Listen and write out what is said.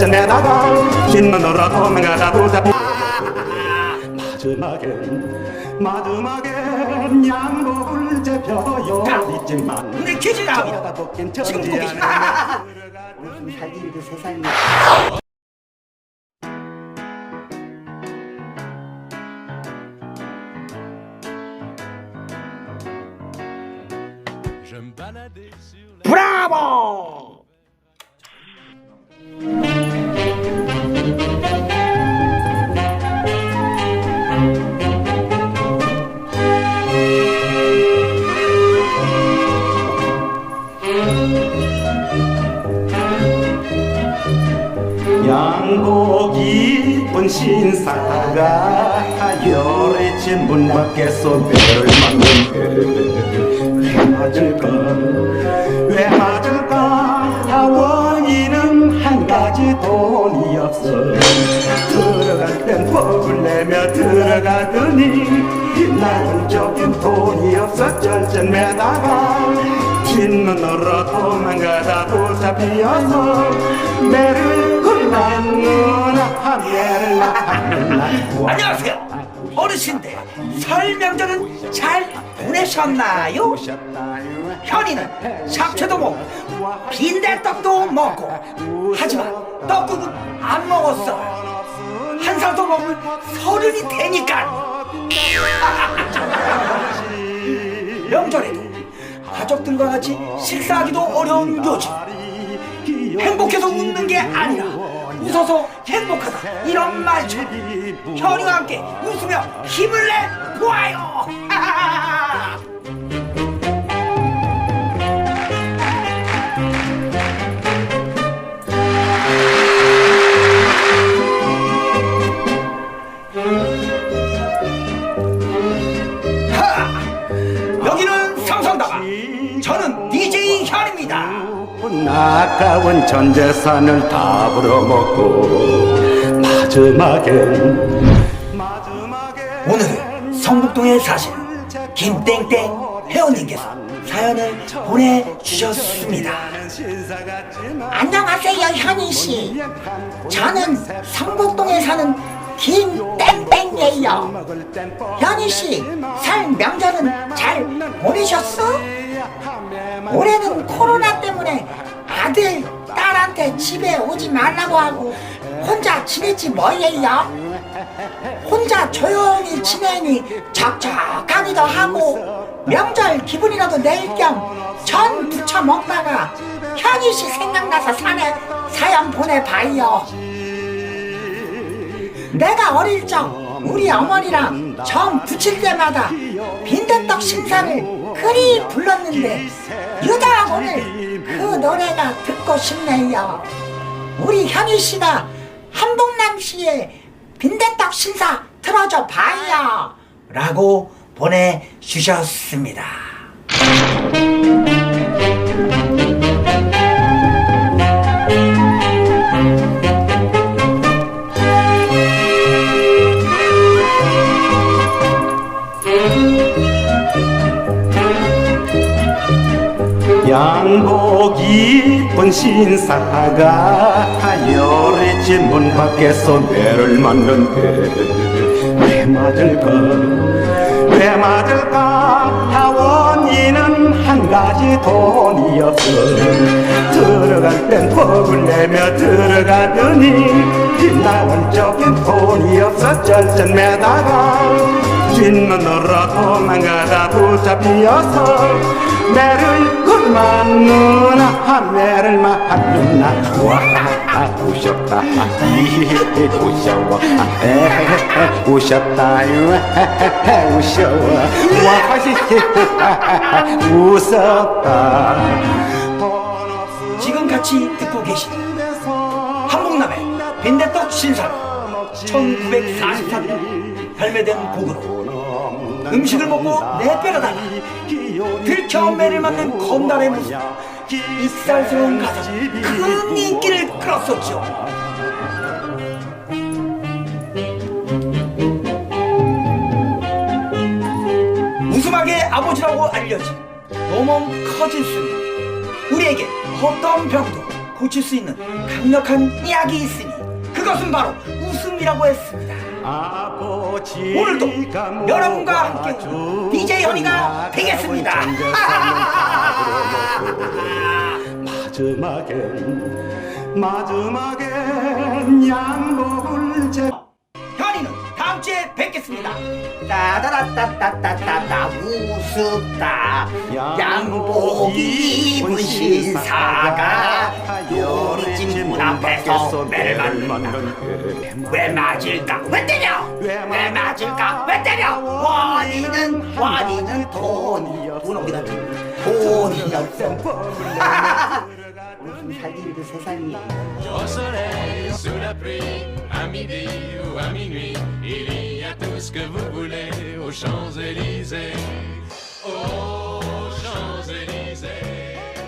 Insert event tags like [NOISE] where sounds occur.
절전에다가 뒷눈으로 도망가다 붙잡히 마지막엔 마지막엔 양복을 재펴요. 있지만 근데 벗긴 지금 보기 오늘 잘 지내도 세상에 브라보! 양복 입은 신사가 열애지 문 밖에서 배를 맞는 왜 맞을까? 왜 맞을까? 원인은 한 가지 돈이 없어. 들어갈 땐 법을 내며 들어가더니 나는 적인 돈이 없어. 절전 매다가 뒷눈으로 도망가다 붙잡히어서 매를 굴렀느나 매를 낳았느나. 안녕하세요. 어르신들, 설 명절은 잘 보내셨나요? 현이는 잡채도 먹고 빈대떡도 먹고. 하지만 떡국은 안 먹었어요. 한살 더 먹으면 서른이 되니까. [LAUGHS] 명절에도 가족들과 같이 식사하기도 어려운 요즘 행복해서 웃는 게 아니라 웃어서 행복하다 이런 말처럼 현이와 함께 웃으며 힘을 내 보아요 [LAUGHS] 삼성다방 저는 DJ 현입니다 아까운 전 재산을 다 불어먹고 마지막엔 마지막엔 오늘은 성북동에 사시는 김땡땡 회원님께서 사연을 보내주셨습니다. 안녕하세요 현희 씨 저는 성북동에 사는 김땡땡이에요 현희 씨 설 명절은 잘 보내셨어? 올해는 코로나 때문에 아들 딸한테 집에 오지 말라고 하고 혼자 지냈지 뭐예요? 혼자 조용히 지내니 적적하기도 하고 명절 기분이라도 낼 겸 전 부쳐 먹다가 현희 씨 생각나서 사내 사연 보내봐요. 내가 어릴 적 우리 어머니랑 전 부칠 때마다 빈대떡 신사를 그리 불렀는데 유독 오늘 그 노래가 듣고 싶네요. 우리 현희 씨가 한복남 씨의 빈대떡 신사 틀어줘 봐요. 라고 보내주셨습니다. 양복 입은 신사가 열애지 문 밖에서 매를 맞는데 왜 맞을까? 왜 맞을까? 원인은 한 가지 돈이 없어. 들어갈 땐 법을 내며 들어가더니 나온 적인 돈이 없어. 절전매다가 뒷눈으로 도망가다 붙잡히어서 매를 굴맞느나 매를 맞느나. 와 우셨다. 이 우셔워. 에헤헤, 우셨다 에헤헤, 우셔워. 와 웃었다. 지금 같이 듣고 계신 한국남의 빈대떡 신사는 1944년 발매된 곡으로 음식을 먹고 내빼가다가 들켜 매를 맞는 건달의 모습. 익살스러운 가사 큰 인기를 끌었었죠. 웃음하게 아버지라고 알려진 노몬 커진스는 우리에게 어떤 병도 고칠 수 있는 강력한 약이 있으니 그것은 바로 웃음이라고 했습니다. 오늘도 여러분과 함께 DJ 현이가 되겠습니다. 마지막엔 마지막엔 양복을 제 뵙겠습니다. 따다라따따따따따 우습다 양복이 입은 신사가 우리 집 문 앞에서 매를. 왜 맞을까? 왜 때려? 왜 맞을까? 왜 때려? 원인은 원인은 돈. 돈 어디다 지 돈이 없어. 무슨 살기 힘든 세상이. à midi ou à minuit, il y a tout ce que vous voulez aux Champs-Élysées. Aux Champs-Élysées.